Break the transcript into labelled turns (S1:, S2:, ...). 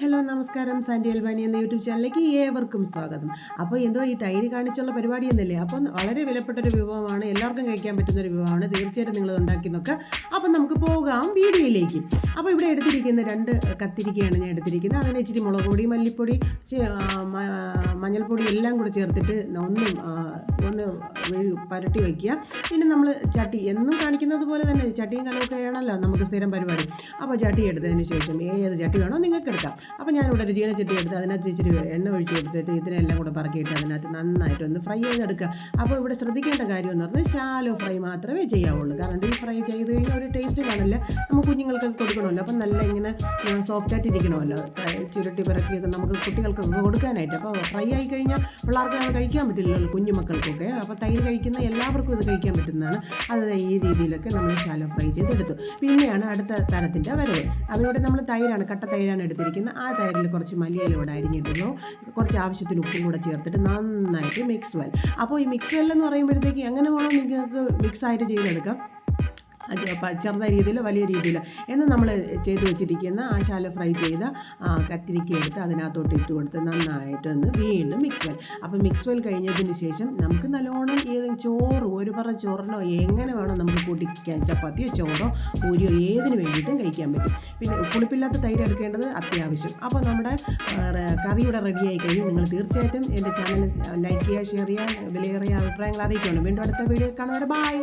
S1: Hello നമസ്കാരം. Sandy അൽവാനി എന്ന YouTube ചാനലിലേക്ക് ഏവർക്കും സ്വാഗതം. അപ്പോൾ എന്തോ ഈ തൈര് കാണിച്ചുള്ള പരിപാടി എന്നല്ലേ അപ്പം വളരെ വിലപ്പെട്ട ഒരു വിഭവമാണ് എല്ലാവർക്കും കഴിക്കാൻ പറ്റുന്ന ഒരു വിഭവമാണ്. തീർച്ചയായിട്ടും നിങ്ങൾ ഉണ്ടാക്കി നോക്കുക അപ്പം നമുക്ക് പോകാം വീഡിയോയിലേക്ക്. അപ്പോൾ ഇവിടെ എടുത്തിരിക്കുന്ന രണ്ട് കത്തിരിക്കയാണ് ഞാൻ എടുത്തിരിക്കുന്നത്. അതിന് ഇച്ചിരി മുളക് പൊടി മല്ലിപ്പൊടി മഞ്ഞൾപ്പൊടി എല്ലാം കൂടെ ചേർത്തിട്ട് ഒന്ന് ഒന്ന് പരട്ടി വയ്ക്കുക. പിന്നെ നമ്മൾ ചട്ടി എന്നും കാണിക്കുന്നത് പോലെ തന്നെ ചട്ടിയും കലമൊക്കെ ആണല്ലോ നമുക്ക് സ്ഥിരം പരിപാടി. അപ്പോൾ ചട്ടി എടുത്തതിന് ശേഷം ഏത് ചട്ടി വേണോ നിങ്ങൾക്ക് എടുക്കാം. അപ്പോൾ ഞാനിവിടെ ഒരു ചട്ടി എടുത്ത് അതിനകത്ത് ഇച്ചിരി എണ്ണ ഒഴിച്ച് എടുത്തിട്ട് ഇതിനെല്ലാം കൂടെ പറക്കിയിട്ട് അതിനകത്ത് നന്നായിട്ട് ഒന്ന് ഫ്രൈ ചെയ്തെടുക്കുക. അപ്പോൾ ഇവിടെ ശ്രദ്ധിക്കേണ്ട കാര്യം എന്ന് പറഞ്ഞാൽ ഷാലോ ഫ്രൈ മാത്രമേ ചെയ്യാവുള്ളൂ. കാരണം ഡീപ് ഫ്രൈ ചെയ്ത് കഴിഞ്ഞാൽ ഒരു ടേസ്റ്റ് കാണില്ല. നമുക്ക് കുഞ്ഞുങ്ങൾക്ക് കൊടുക്കണമല്ലോ. അപ്പം നല്ല ഇങ്ങനെ സോഫ്റ്റായിട്ട് ഇരിക്കണമല്ലോ. ചുരുട്ടി പിറക്കിയൊക്കെ നമുക്ക് കുട്ടികൾക്കൊക്കെ കൊടുക്കാനായിട്ട്. അപ്പോൾ ഫ്രൈ ആയി കഴിഞ്ഞാൽ പിള്ളേർക്ക് കഴിക്കാൻ പറ്റില്ലല്ലോ കുഞ്ഞുമക്കൾക്കൊക്കെ. അപ്പോൾ തൈര് കഴിക്കുന്ന എല്ലാവർക്കും ഇത് കഴിക്കാൻ പറ്റുന്നതാണ്. അത് ഈ രീതിയിലൊക്കെ നമ്മൾ ശാലോ ഫ്രൈ ചെയ്തെടുത്തു. പിന്നെയാണ് അടുത്ത തരത്തിന്റെ വരവ്. അതിലൂടെ നമ്മൾ തൈരാണ് കട്ട തൈരാണ് എടുത്തിരിക്കുന്നത്. ആ തൈരിൽ കുറച്ച് മല്ലിയിലൂടെ അരിഞ്ഞിട്ടുള്ളൂ കുറച്ച് ആവശ്യത്തിന് ഉപ്പും കൂടെ ചേർത്തിട്ട് നന്നായിട്ട് മിക്സ് വെൽ അപ്പോൾ ഈ മിക്സ് വെൽ എന്ന് പറയുമ്പോഴത്തേക്ക് എങ്ങനെ വേണം നിങ്ങൾക്ക് മിക്സ് ആയിട്ട് ചെയ്തെടുക്കാം? ചെറുതായ രീതിയിൽ വലിയ രീതിയിൽ എന്ന് നമ്മൾ ചെയ്ത് വെച്ചിരിക്കുന്ന ആ ശാല ഫ്രൈ ചെയ്ത കത്തിരിക്ക എടുത്ത് അതിനകത്തോട്ട് ഇട്ട് കൊടുത്ത് നന്നായിട്ടൊന്ന് വീണ്ടും മിക്സ് വെൽ അപ്പോൾ മിക്സ് വെൽ കഴിഞ്ഞതിന് ശേഷം നമുക്ക് നല്ലോണം ഏതെങ്കിലും ചോറ് ഒരു പറ ചോറിനോ എങ്ങനെ വേണോ നമുക്ക് കൂട്ടിക്കാൻ ചപ്പാത്തിയോ ചോറോ പൂരിയോ ഏതിന് വേണ്ടിയിട്ടും കഴിക്കാൻ പറ്റും. പിന്നെ പുളിപ്പില്ലാത്ത തൈര് എടുക്കേണ്ടത് അത്യാവശ്യം. അപ്പോൾ നമ്മുടെ കറിയുടെ റെഡിയായി കഴിഞ്ഞ്. നിങ്ങൾ തീർച്ചയായിട്ടും എന്റെ ചാനൽ ലൈക്ക് ചെയ്യുക ഷെയർ ചെയ്യുക വിലയേറിയ അഭിപ്രായങ്ങൾ അറിയിക്കുകയാണ് വീണ്ടും അടുത്ത വീഡിയോ കാണാൻ ബൈ